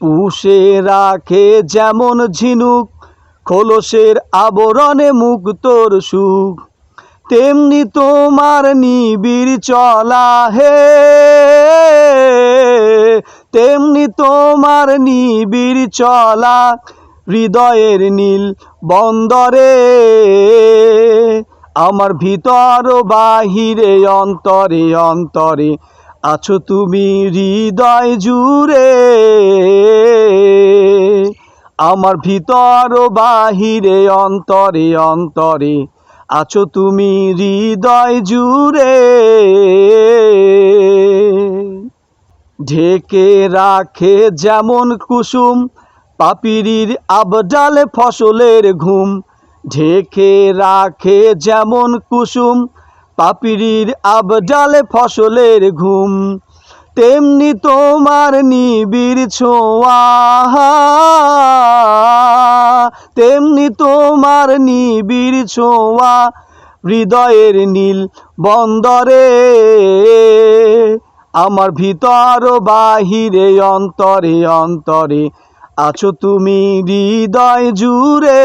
পুষে রাখে যেমন ঝিনুক, খোলসের আবরণে মুক্তোর সুখ। তেমনি তোমার নিবিড় চলা হে, তেমনি তোমার নিবিড় চলা হৃদয়ের নীল বন্দরে। আমার ভিতর বাহিরে, অন্তরে অন্তরে আছো তুমি হৃদয় জুড়ে। আমার ভিতর বাহিরে, অন্তরে অন্তরে আছো তুমি হৃদয় জুড়ে। ঢেকে রাখে যেমন কুসুম পাপিরির আবডালে ফসলের ঘুম। ঢেকে রাখে যেমন কুসুম পাপিরির আবডালে ফসলের ঘুম, তেমনি তোমার নিবিড় ছোঁয়া। তেমনি তোমার নিবিড় ছোঁয়া হৃদয়ের নীল বন্দরে। আমার ভিতর বাহিরে, অন্তরে অন্তরে আছো তুমি হৃদয় জুড়ে।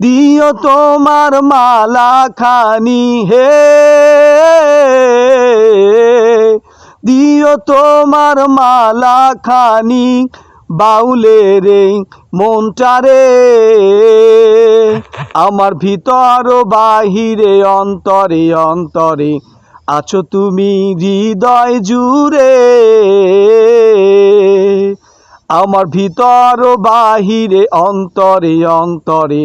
দিও তোমার মালা খানি হে। দিও তোমার মালা খানি বাউলের এই মনটারে আমার ভিতর বাহিরে, অন্তরে অন্তরে আছো তুমি হৃদয় জুড়ে। আমার ভিতর বাহিরে, অন্তরে অন্তরে